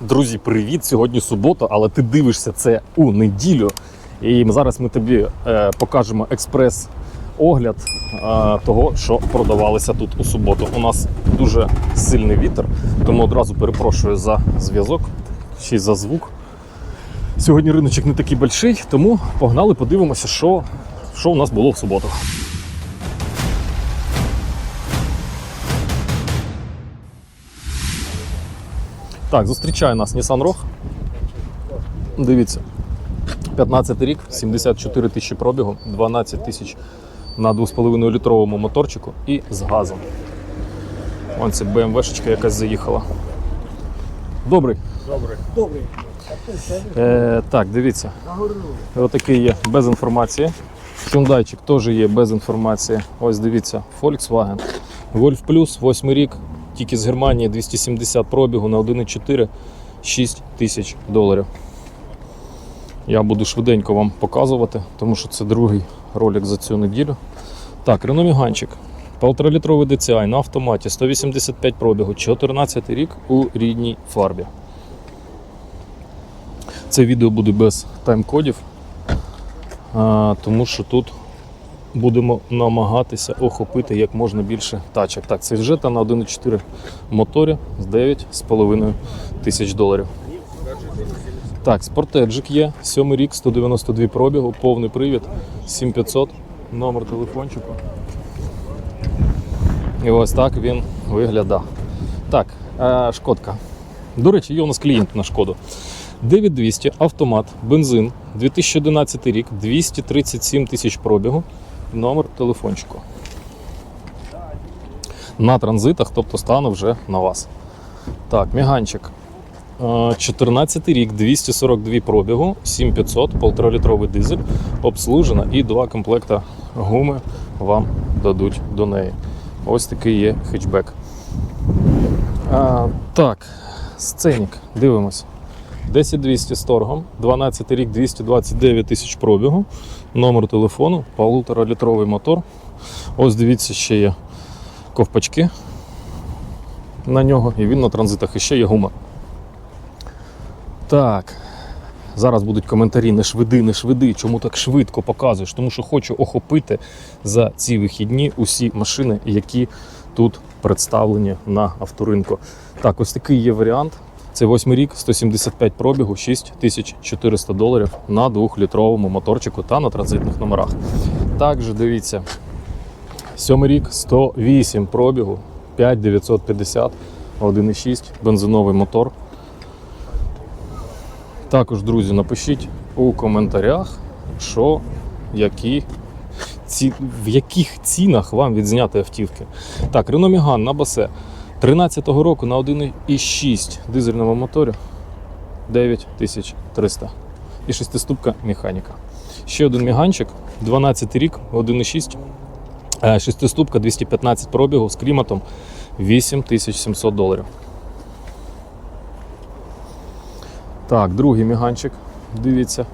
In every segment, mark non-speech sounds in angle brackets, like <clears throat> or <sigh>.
Друзі, привіт! Сьогодні субота, але ти дивишся це у неділю. І зараз ми тобі е, покажемо експрес-огляд е, того, що продавалося тут у суботу. У нас дуже сильний вітер, тому одразу перепрошую за зв'язок, й за звук. Сьогодні риночок не такий больший, тому погнали, подивимося, що, що у нас було в суботу. Так, зустрічає нас Nissan Rogue. Дивіться. 15 рік, 74 тисячі пробігу, 12 тисяч на 2,5 літровому моторчику і з газом. Вон це BMW-шечка якась заїхала. Добрий. Добрий. Е, так, дивіться. Отакий є без інформації. Hyundai теж є без інформації. Ось дивіться, Volkswagen. Golf Plus, 8 рік, тільки з Германії 270 пробігу на 1,4 6 тисяч доларів. Я буду швиденько вам показувати, тому що це другий ролик за цю неділю. Так, Renault Міганчик. 1,5-літровий DCI на автоматі, 185 пробігу, 14 рік у рідній фарбі. Це відео буде без тайм-кодів, тому що тут будемо намагатися охопити як можна більше тачок. Так, це Jetta на 1,4 моторі з 9,5 тисяч доларів. Так, спортеджик є, 7 рік, 192 пробігу, повний привід, 7500, номер телефончику. І ось так він виглядає. Так, е, шкодка. До речі, є у нас клієнт на шкоду. 9200, автомат, бензин, 2011 рік, 237 тисяч пробігу, номер телефончику. На транзитах, тобто стане вже на вас. Так, міганчик. Е, 14 рік, 242 пробігу, 7500, 1,5-літровий дизель, обслужена і два комплекта гуми вам дадуть до неї. Ось такий є хетчбек. А, так, сценік, дивимось. 10200 з торгом, 12 рік, 229 тисяч пробігу, номер телефону, 1,5-літровий мотор. Ось дивіться, ще є ковпачки на нього, і він на транзитах і ще є гума. Так. Зараз будуть коментарі не швиди, не швиди. Чому так швидко показуєш? Тому що хочу охопити за ці вихідні усі машини, які тут представлені на авторинку. Так, ось такий є варіант. Це 8 рік, 175 пробігу, 6400 доларів на 2-літровому моторчику та на транзитних номерах. Також дивіться, 7 рік, 108 пробігу, 5950, 1,6, бензиновий мотор. Також, друзі, напишіть у коментарях, що які, ці, в яких цінах вам відзняти автівки. Так, Renault Megane на басе 13-го року на 1,6 дизельному моторі 9300. І шестиступка механіка. Ще один міганчик, 12 рік, 1,6. е, Шестиступка 215 пробігу з кліматом 8700 доларів. Так, другий міганчик. Дивіться.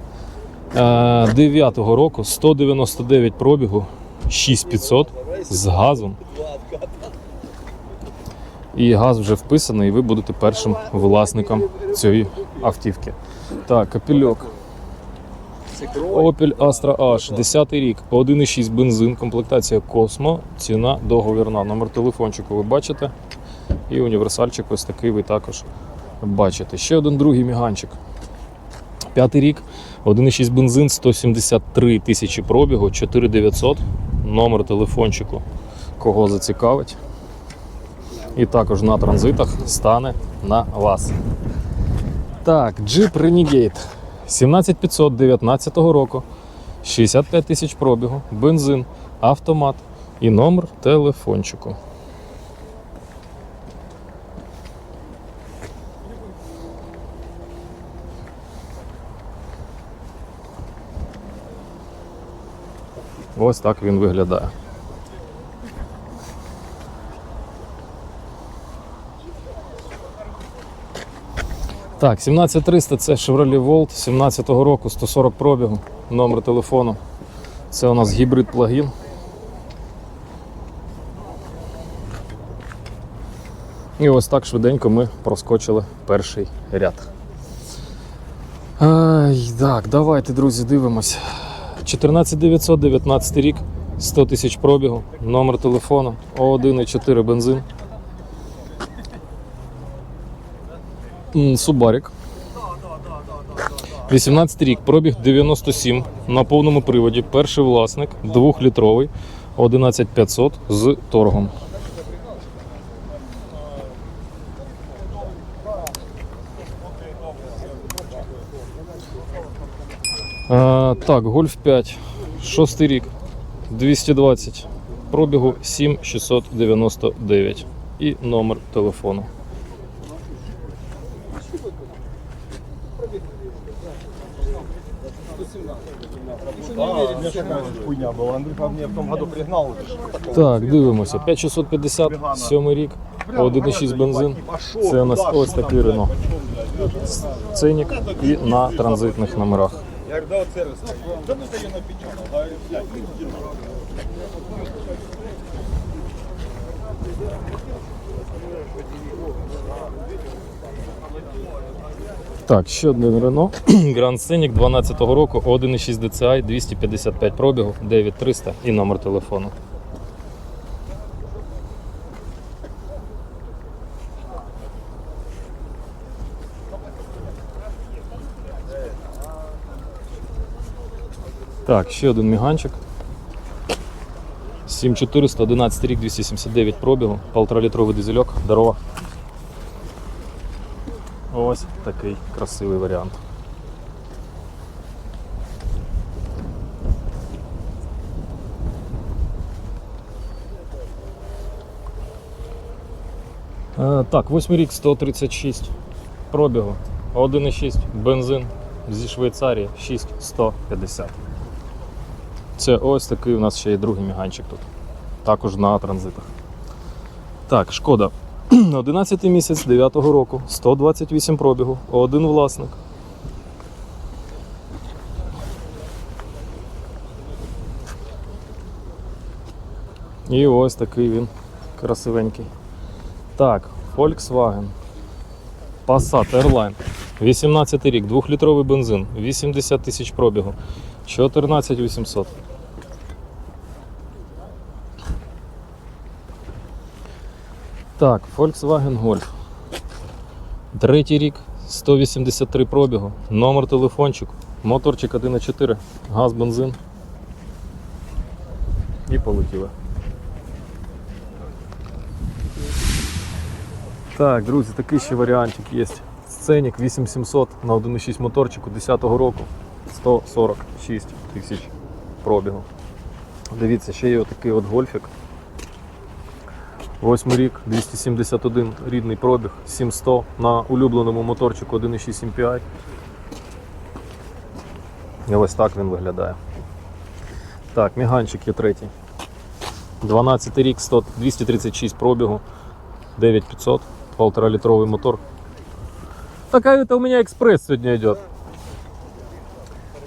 9-го року 199 пробігу, 6500 з газом. І газ вже вписаний, і ви будете першим власником цієї автівки. Так, капельок. Opel Astra H, 10 рік, 1,6 бензин, комплектація Космо, ціна договірна. Номер телефончику ви бачите. І універсальчик ось такий ви також бачите. Ще один другий міганчик. П'ятий рік, 1,6 бензин, 173 тисячі пробігу, 4900, номер телефончику, кого зацікавить. І також на транзитах стане на вас. Так, Jeep Renegade 17500 19 року, 65 тисяч пробігу, бензин, автомат і номер телефончику. Ось так він виглядає. Так, 17300 це Chevrolet Volt 17-го року, 140 пробігу, номер телефону. Це у нас гібрид плагін. І ось так швиденько ми проскочили перший ряд. Ай, так, давайте, друзі, дивимось. 14919 рік, 100 тисяч пробігу, номер телефону, О1,4 бензин. Субарік. 18 рік, пробіг 97 на повному приводі. Перший власник, 2-літровий, 11500 з торгом. А, так, Гольф 5, шостий рік, 220, пробігу 7699 і номер телефону. Хуйня была. Андрюха мені в тому году пригнав. Так, дивимося. 5650, сьомий рік, 1,6 бензин. Це у нас ось такий Рено. Ценник і на транзитних номерах. Я говорю, да вот сервис. Да ну это я напечатал. Да, блядь, Так, ще один Рено. Grand Scenic 12 року, 1,6 DCI, 255 пробігу, 9300 і номер телефону. Так, ще один міганчик. 7400, 11 рік, 279 пробігу, 1,5 літровий дизельок, здорово. Ось такий красивий варіант. Е, Так, 8 рік 136 пробігу, 1,6 бензин зі Швейцарії 6150. Це ось такий у нас ще є другий міганчик тут. Також на транзитах. Так, шкода <clears throat> 11 місяць 9 року, 128 пробігу, один власник. І ось такий він красивенький. Так, Volkswagen. Passat Airline. 18 рік, 2-літровий бензин, 80 тисяч пробігу, 14 800. Так, Volkswagen Golf. Третій рік, 183 пробігу, номер телефончику, моторчик 1.4, газ, бензин. І полетіли. Так, друзі, такий ще варіантик є. Сценік 8700 на 1.6 моторчику 10-го року, 146 тисяч пробігу. Дивіться, ще є отакий от гольфік. Восьмий рік, 271 рідний пробіг, 700 на улюбленому моторчику 1.6 MPI. І ось так він виглядає. Так, міганчик є третій. 12 рік, 100, 236 пробігу, 9500, 1,5 літровий мотор. Такая это у меня экспресс сегодня идет.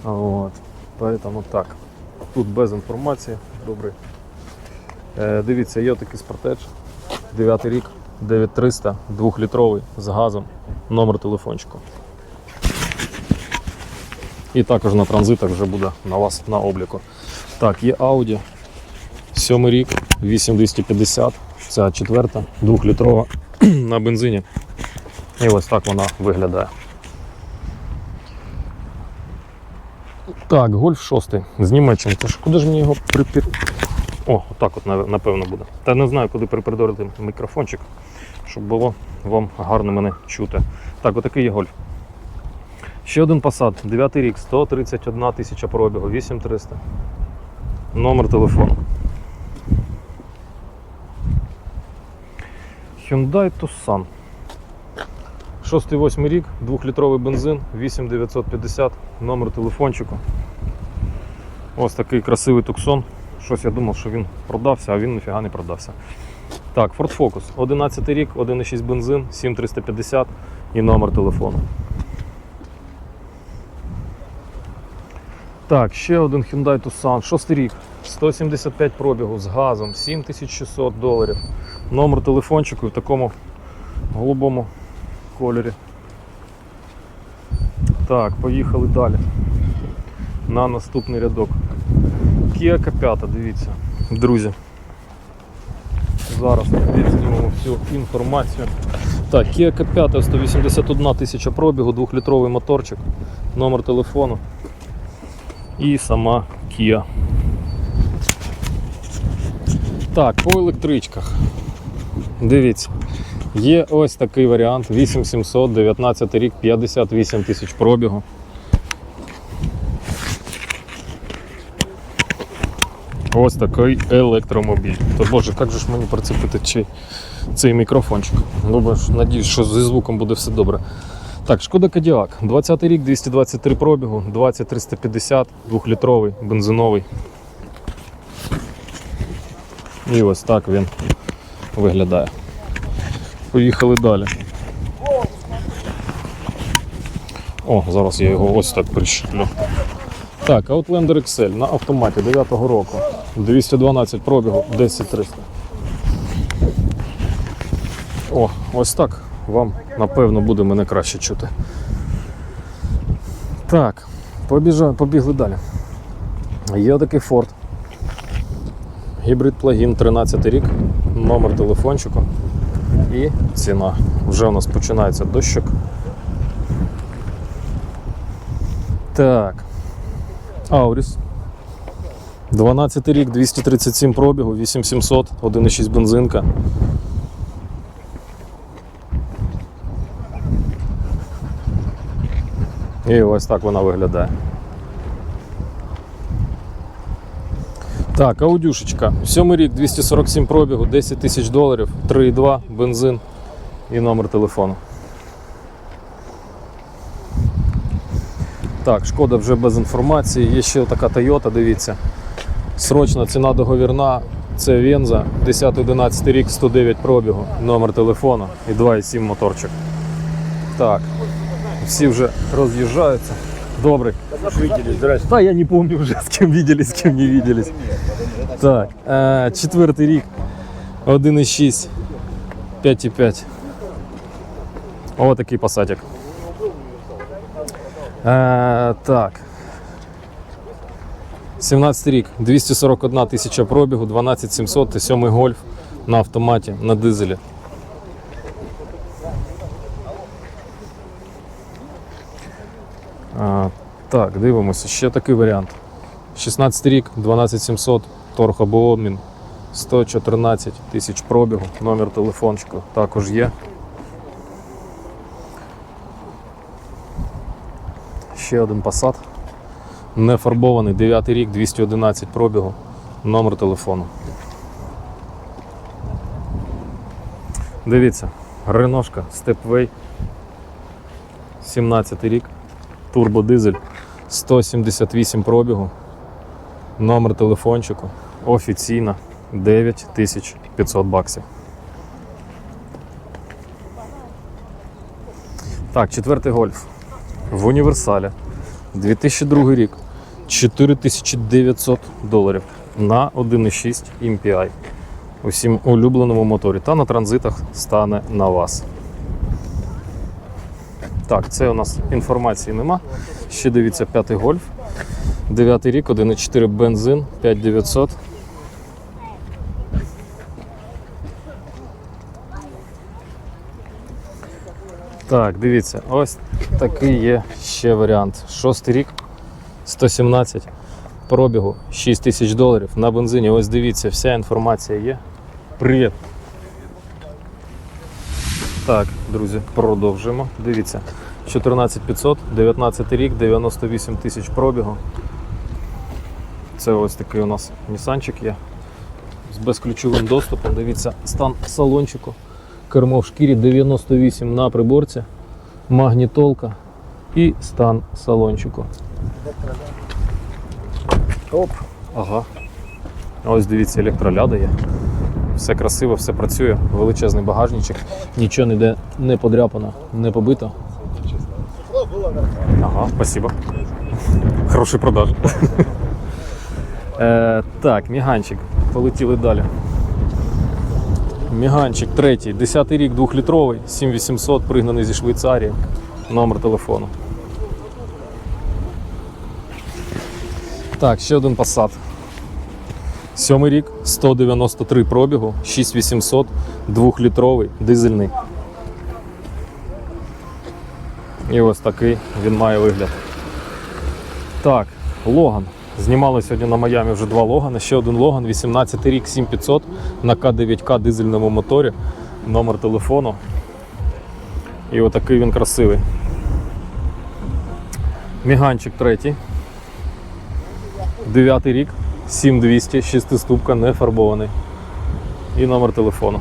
Вот. Поэтому так. Тут без інформації. Добрий. Е, дивіться, є такий спортедж. 9 рік, 9300, 2-літровий з газом, номер телефончику. І також на транзитах вже буде на вас на обліку. Так, є Audi. 7 рік, 8250, ця четверта, 2-літрова <clears throat> на бензині. І ось так вона виглядає. Так, гольф 6 з Німеччини. Це ж куди ж мені його припір. О, отак от напевно буде. Та не знаю, куди припридорити мікрофончик, щоб було вам гарно мене чути. Так, отакий є гольф. Ще один Passat, 9 рік, 131 тисяча пробігу, 8300. Номер телефону. Hyundai Tucson. 6-8 рік, 2-літровий бензин, 8950, номер телефончику. Ось такий красивий туксон. Щось я думав, що він продався, а він ніфіга не продався. Так, Ford Focus, 11 рік, 1,6 бензин, 7350 і номер телефону. Так, ще один Hyundai Tucson, 6 рік, 175 пробігу з газом, 7600 доларів. Номер телефончику в такому голубому кольорі. Так, поїхали далі. На наступний рядок. Kia K5, дивіться, друзі. Зараз відзнімемо всю інформацію. Так, Kia K5 181 тисяча пробігу, 2-літровий моторчик, номер телефону і сама Kia. Так, по електричках. Дивіться. Є ось такий варіант 8700, 19 рік, 58 тисяч пробігу. Ось такий електромобіль. То боже, як же ж мені прицепити цей, цей мікрофончик? Ну, бо надіюсь, що зі звуком буде все добре. Так, шкода Кодіак. 20 рік, 223 пробігу, 20350, 2-літровий, бензиновий. І ось так він виглядає. Поїхали далі. О, зараз я його ось так прищеплю. Так, Outlander XL на автоматі 9-го року. 212 пробігу, 10300. О, ось так. Вам, напевно, буде мене краще чути. Так, побіжа, побігли далі. Є такий Ford. Гібрид плагін 13 рік, номер телефончику і ціна. Вже у нас починається дощик. Так. Ауріс. 12 рік, 237 пробігу, 8700, 1,6 бензинка. І ось так вона виглядає. Так, аудюшечка. Сьомий рік, 247 пробігу, 10 тисяч доларів, 3,2, бензин і номер телефону. Так, шкода вже без інформації. Є ще така Toyota, дивіться. Срочна ціна договірна. Це Венза, 10-11 рік, 109 пробігу, номер телефону і 2,7 моторчик. Так, всі вже роз'їжджаються. Здрасте. Да, я не помню уже, с кем виделись, с кем не виделись. Так, е, четвертий рік, 1,6, 5,5. О, такий пасатик. Е, так. 17 рік, 241 тисяча пробігу, 12700 і 7 гольф на автоматі, на дизелі. А, так, дивимося. Ще такий варіант. 16 рік, 12700, торг або обмін, 114 тисяч пробігу, номер телефончику також є. Ще один Passat. Не фарбований, 9 рік, 211 пробігу, номер телефону. Дивіться, Реношка Stepway, 17 рік, турбодизель, 178 пробігу, номер телефончику, офіційно 9500 баксів. Так, четвертий гольф в універсалі. 2002 рік. 4900 доларів на 1,6 MPI. Усім улюбленому моторі. Та на транзитах стане на вас. Так, це у нас інформації нема. Ще дивіться п'ятий гольф. Дев'ятий рік, 1,4 бензин, 5900. Так, дивіться, ось такий є ще варіант. Шостий рік, 117 пробігу, 6 тисяч доларів на бензині. Ось дивіться, вся інформація є. Привіт! Так, друзі, продовжуємо. Дивіться, 14500, 19 рік, 98 тисяч пробігу. Це ось такий у нас Нісанчик є. З безключовим доступом. Дивіться, стан салончику. Кермо в шкірі 98 на приборці, магнітолка і стан салончику. Оп, ага. Ось дивіться, електроляда є. Все красиво, все працює, величезний багажничок, нічого ніде не подряпано, не побито. Ага, спасибо. Хороший продаж. <laughs> Е, так, міганчик. Полетіли далі. Міганчик третій, 10 рік, 2-літровий, 7800, пригнаний зі Швейцарії. Номер телефону. Так, ще один Passat. Сьомий рік, 193 пробігу, 6800, 2-літровий, дизельний. І ось такий він має вигляд. Так, Логан. Знімали сьогодні на Майамі вже два Логани. Ще один Логан, 18 рік, 7500 на К9К дизельному моторі. Номер телефону. І отакий він красивий. Міганчик третій. Дев'ятий рік, 7200, шестиступка, не фарбований. І номер телефону.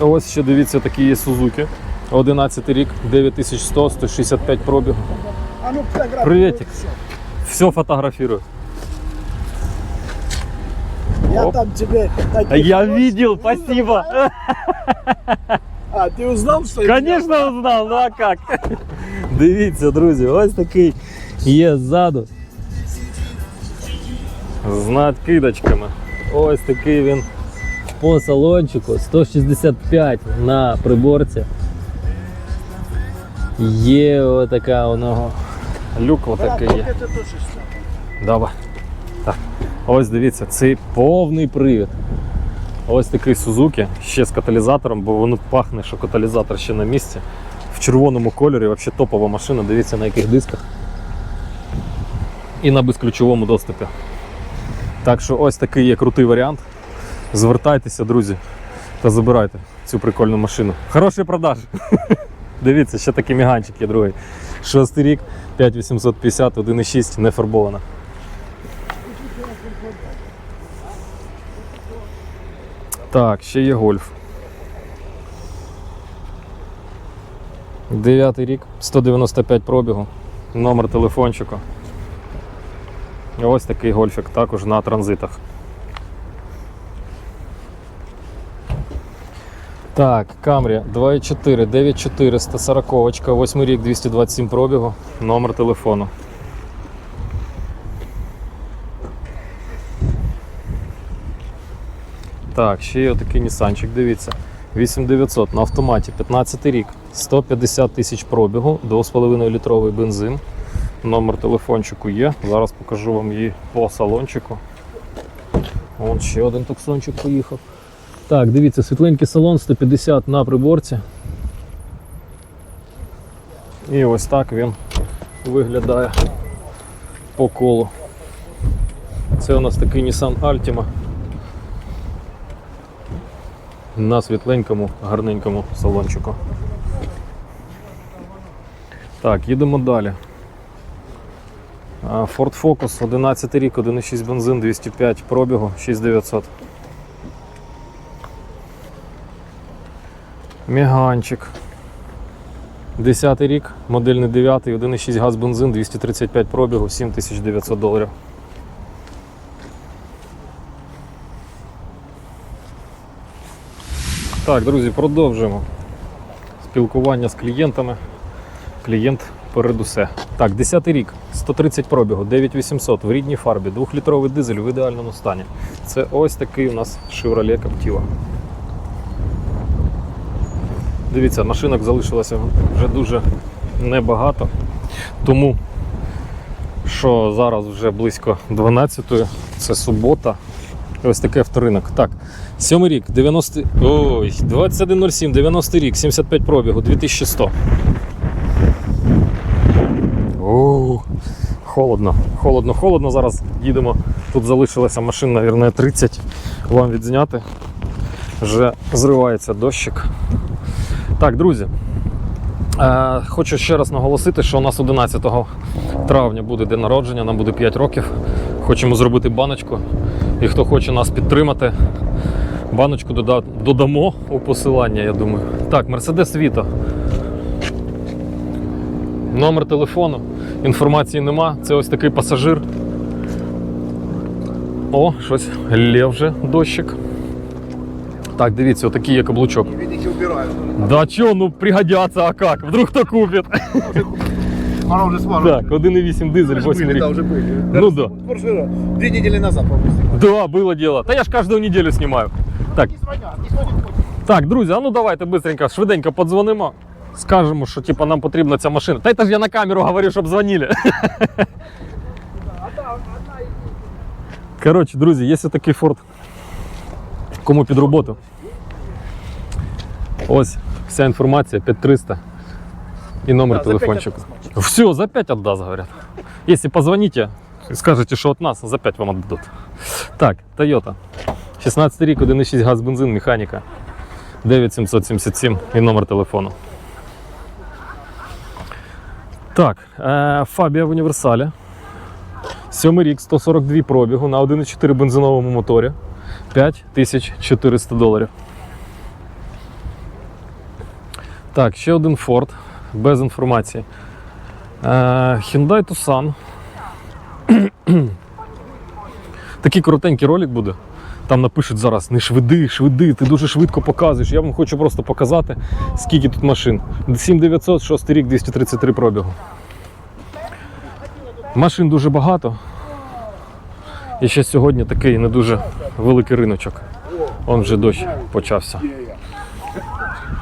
Ось ще дивіться, такі є Сузуки. 11 рік, 9100, 165 пробігу. А ну фотографию. Приветик. Все фотографирую. Я Оп. там тебе... таких Я фоток видел, скинул. спасибо. А, ты узнал, что я Конечно узнал, ну а как? Дивіться, друзі, ось такий є ззаду. З надкидочками. Ось такий він по салончику. 165 на приборці. Є отака у нього люк отакий є. Давай. Так. Ось дивіться, це повний привід. Ось такий Сузуки, ще з каталізатором, бо воно пахне, що каталізатор ще на місці. В червоному кольорі, взагалі топова машина, дивіться на яких дисках. І на безключовому доступі. Так що ось такий є крутий варіант. Звертайтеся, друзі, та забирайте цю прикольну машину. Хороший продаж. <laughs> Дивіться, ще такий міганчик є другий. Шостий рік, 5850, 1,6, не фарбована. Так, ще є гольф. Дев'ятий рік, 195 пробігу, номер телефончику. Ось такий гольфик також на транзитах. Так, Камрі 2.4, 9400, 40, 8 рік, 227 пробігу, номер телефону. Так, ще є отакий Нісанчик, дивіться. 8900 на автоматі, 15 рік, 150 тисяч пробігу, 2,5 літровий бензин. Номер телефончику є. Зараз покажу вам її по салончику. Вон ще один таксончик поїхав. Так, дивіться, світленький салон 150 на приборці. І ось так він виглядає по колу. Це у нас такий Nissan Altima на світленькому, гарненькому салончику. Так, їдемо далі. Ford Focus 11 рік, 1,6 бензин, 205 пробігу, 6900. Міганчик. 10 рік, модельний 9, 1,6 газ бензин, 235 пробігу, 7900 доларів. Так, друзі, продовжуємо спілкування з клієнтами. Клієнт перед усе. Так, 10 рік, 130 пробігу, 9800 в рідній фарбі, 2-літровий дизель в ідеальному стані. Це ось такий у нас Chevrolet Captiva. Дивіться, машинок залишилося вже дуже небагато. Тому що зараз вже близько 12-ї, це субота. Ось таке авторинок. Так, сьомий рік, 90. Ой, 2107, 90 рік, 75 пробігу, 2100. О, холодно, холодно, холодно. Зараз їдемо. Тут залишилася машин, мабуть, 30 вам відзняти. Вже зривається дощик. Так, друзі. Е, хочу ще раз наголосити, що у нас 11 травня буде день народження, нам буде 5 років. Хочемо зробити баночку. І хто хоче нас підтримати, баночку дода- додамо у посилання, я думаю. Так, Mercedes Vito. Номер телефону. Інформації нема. Це ось такий пасажир. О, щось лє вже дощик. Так, дивіться, отакий є каблучок Видите, убираю. Да чё, ну пригодятся, а как? Вдруг кто купит? Пора уже сварить. Так, 1,8 дизель, 8 рік. уже были. Ну да. Порше две недели назад, по-моему. Да, было дело. Та я ж кожну неділю знімаю. Так, Звонят, никто не хочет. так, друзі, а ну давайте быстренько, швиденько подзвонимо. Скажемо, що типа нам потрібна ця машина. Та й ж я на камеру говорю, щоб дзвонили. Коротше, друзі, є такий Ford. Кому під роботу. Ось вся інформація 5300 і номер Да, за телефончику. Все, за 5 отдаст, говорят. Если позвоните и скажете, что от нас, за 5 вам отдадут. Так, Toyota. 16 рік, 1,6 газ, бензин, механіка. 9777 і номер телефону. Так, е, Фабія в універсалі. 7 рік, 142 пробігу на 1,4 бензиновому моторі. 5400 доларів. Так, ще один Ford без інформації. Е, Hyundai Tucson. <clears throat> Такий коротенький ролик буде. Там напишуть зараз не швиди, швиди, ти дуже швидко показуєш. Я вам хочу просто показати, скільки тут машин. 7900, 6 рік, 233 пробігу. Машин дуже багато. І ще сьогодні такий не дуже великий риночок. Он вже дощ почався.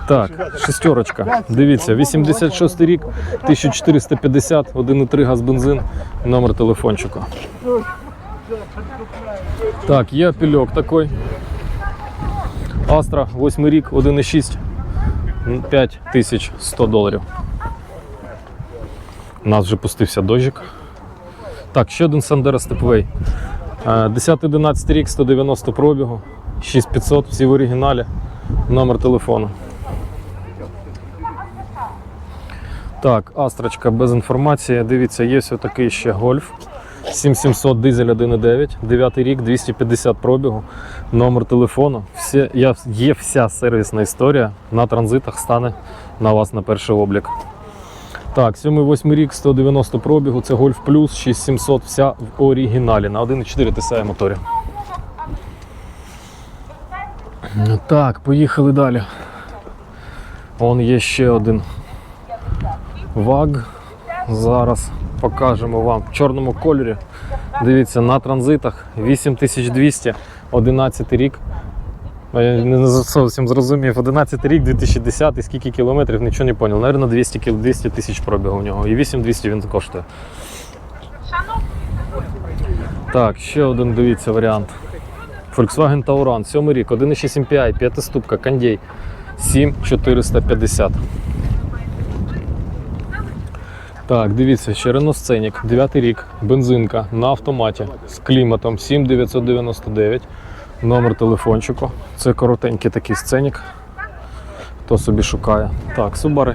Так, шестерочка. Дивіться, 86 рік, 1450, 1,3 газ бензин, номер телефончику. Так, є пільок такий. Астра, 8 рік, 1,6, 5100 доларів. У нас вже пустився дощик. Так, ще один Stepway. Е, 10-11 рік, 190 пробігу, 6500, всі в оригіналі, номер телефону. Так, Астрочка без інформації. Дивіться, є ось такий ще гольф. 7700 дизель 1.9, 9 рік, 250 пробігу, номер телефону. Все, я, є вся сервісна історія на транзитах стане на вас на перший облік. Так, 7-8 рік, 190 пробігу, це Golf Plus 6700, вся в оригіналі на 1.4 TSI моторі. Так, поїхали далі. Вон є ще один ВАГ. Зараз покажемо вам в чорному кольорі. Дивіться, на транзитах 8200, 11 рік. Я не зовсім зрозумів. 11 рік, 2010 і скільки кілометрів, нічого не зрозумів. Наверно, 200 200 тисяч пробігу у нього. І 8200 він коштує. Так, ще один дивіться варіант. Volkswagen Tauran, 7 рік, 1,6 MPI, 5 ступка, кондей, 7450. Так, дивіться, ще Renault Scenic, 9 рік, бензинка на автоматі з кліматом 7999, номер телефончику. Це коротенький такий сценік. Хто собі шукає. Так, Subaru.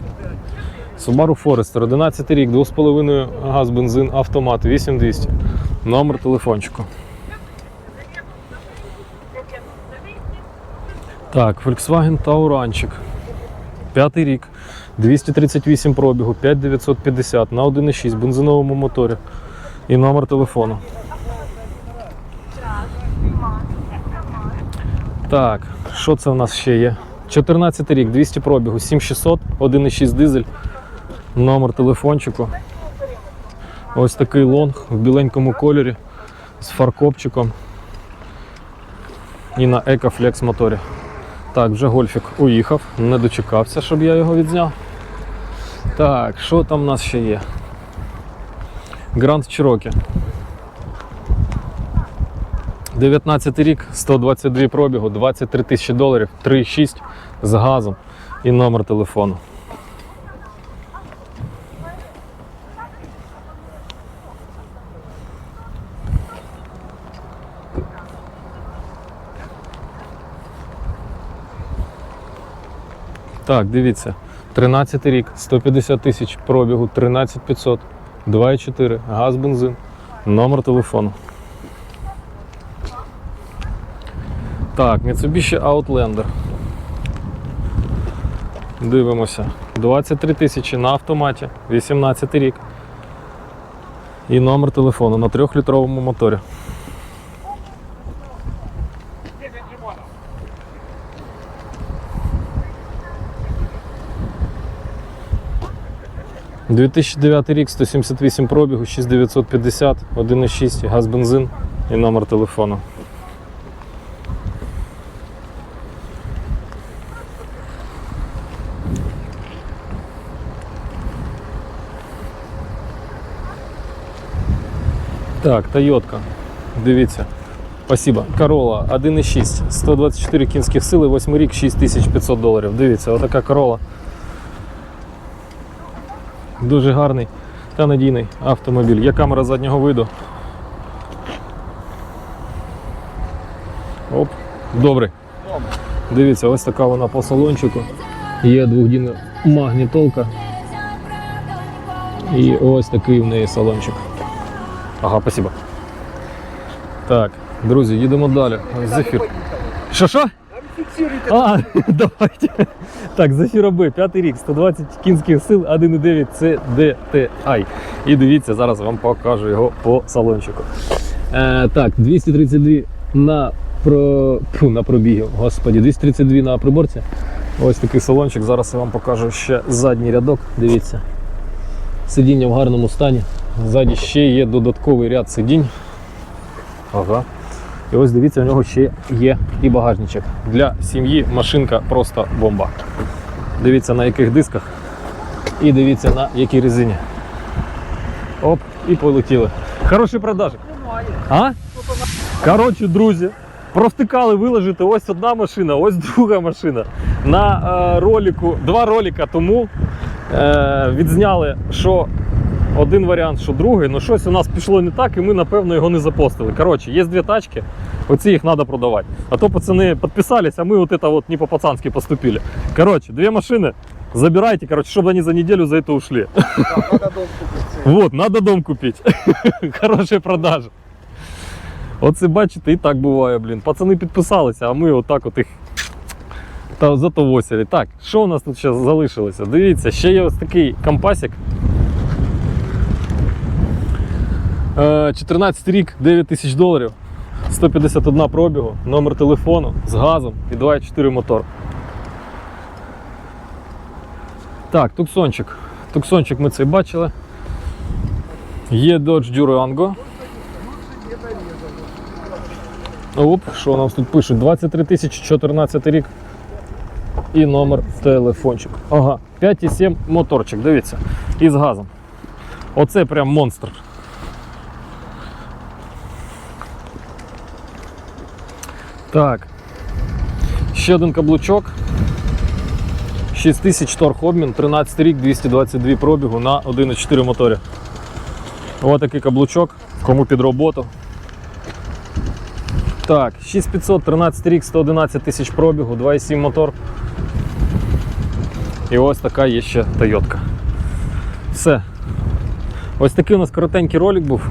Subaru Forester, 11 рік, 2,5 газ, бензин, автомат, 8200. Номер телефончику. Так, Volkswagen Tauranчик. П'ятий рік, 238 пробігу, 5950 на 1,6 бензиновому моторі і номер телефону. Так, що це в нас ще є? 14 рік, 200 пробігу, 7600, 1,6 дизель, номер телефончику. Ось такий лонг в біленькому кольорі з фаркопчиком і на EcoFlex моторі. Так, вже гольфік уїхав, не дочекався, щоб я його відзняв. Так, що там у нас ще є? Гранд Чирокі. 19 рік, 122 пробігу, 23 тисячі доларів, 3,6 з газом і номер телефону. Так, дивіться. 13 рік, 150 тисяч пробігу, 13 500, 2,4, газ, бензин, номер телефону. Так, Mitsubishi Outlander. Дивимося. 23 тисячі на автоматі, 18 рік. І номер телефону на 3-літровому моторі. 2009 рік, 178 пробігу, 6950, 1,6, газ бензин і номер телефону. Так, Тойотка. Дивіться. Спасибо. Корола 1,6, 124 кінських сили, 8 рік, 6500 доларів. Дивіться, отака корола. Дуже гарний та надійний автомобіль. Є камера заднього виду. Оп, добрий. Дивіться, ось така вона по салончику. Є двохдінна магнітолка. І ось такий в неї салончик. Ага, спасибо. Так, друзі, їдемо далі. Зефір. Що що? А, <laughs> давайте. Так, Зефіра Б, п'ятий рік, 120 кінських сил, 1,9 CDTI. І дивіться, зараз вам покажу його по салончику. Е, так, 232 на, про... Фу, на пробігі, господі, 232 на приборці. Ось такий салончик. Зараз я вам покажу ще задній рядок. Дивіться. Сидіння в гарному стані. Ззаді ще є додатковий ряд сидінь. Ага. І ось дивіться, у нього ще є і багажничок. Для сім'ї машинка просто бомба. Дивіться на яких дисках і дивіться на якій резині. Оп, і полетіли. Хороший продажик. А? Коротше, друзі, провтикали виложити ось одна машина, ось друга машина. На е, ролику, два ролика тому е, відзняли, що один варіант, що другий, ну щось у нас пішло не так, і ми, напевно, його не запостили. Коротше, є дві тачки, оці їх треба продавати. А то пацани підписались, а ми вот это вот не по-пацански поступили. Короче, две машины забирайте, короче, чтобы они за неделю за это ушли. Надо дом купить. Вот, надо дом купить. <laughs> Хорошая продажа. Оце бачите, і так буває, блін. Пацани підписалися, а ми отак от їх та затовосили. Так, що у нас тут ще залишилося? Дивіться, ще є ось такий компасик. 14 рік, 9 тисяч доларів, 151 пробігу, номер телефону з газом і 2,4 мотор. Так, туксончик. Туксончик ми цей бачили. Є Dodge Durango. Оп, що нам тут пишуть? 23 тисячі 14 рік. І номер телефончик. Ага, 5,7 моторчик, дивіться. І з газом. Оце прям монстр. Так. Ще один каблучок. 6 тисяч торг обмін, 13 рік, 222 пробігу на 1,4 моторі. Ось такий каблучок, кому під роботу. Так, 6500, 13 рік, 111 тисяч пробігу, 2,7 мотор. І ось така є ще Тойотка. Все. Ось такий у нас коротенький ролик був.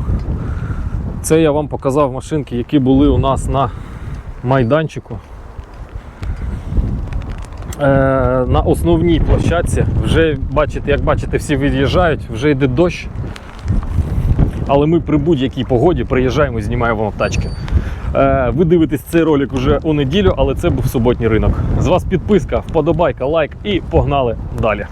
Це я вам показав машинки, які були у нас на майданчику. Е, на основній площадці. Вже бачите, як бачите, всі від'їжджають, вже йде дощ. Але ми при будь-якій погоді приїжджаємо і знімаємо вам тачки. Е, ви дивитесь цей ролик вже у неділю, але це був суботній ринок. З вас підписка, вподобайка, лайк і погнали далі.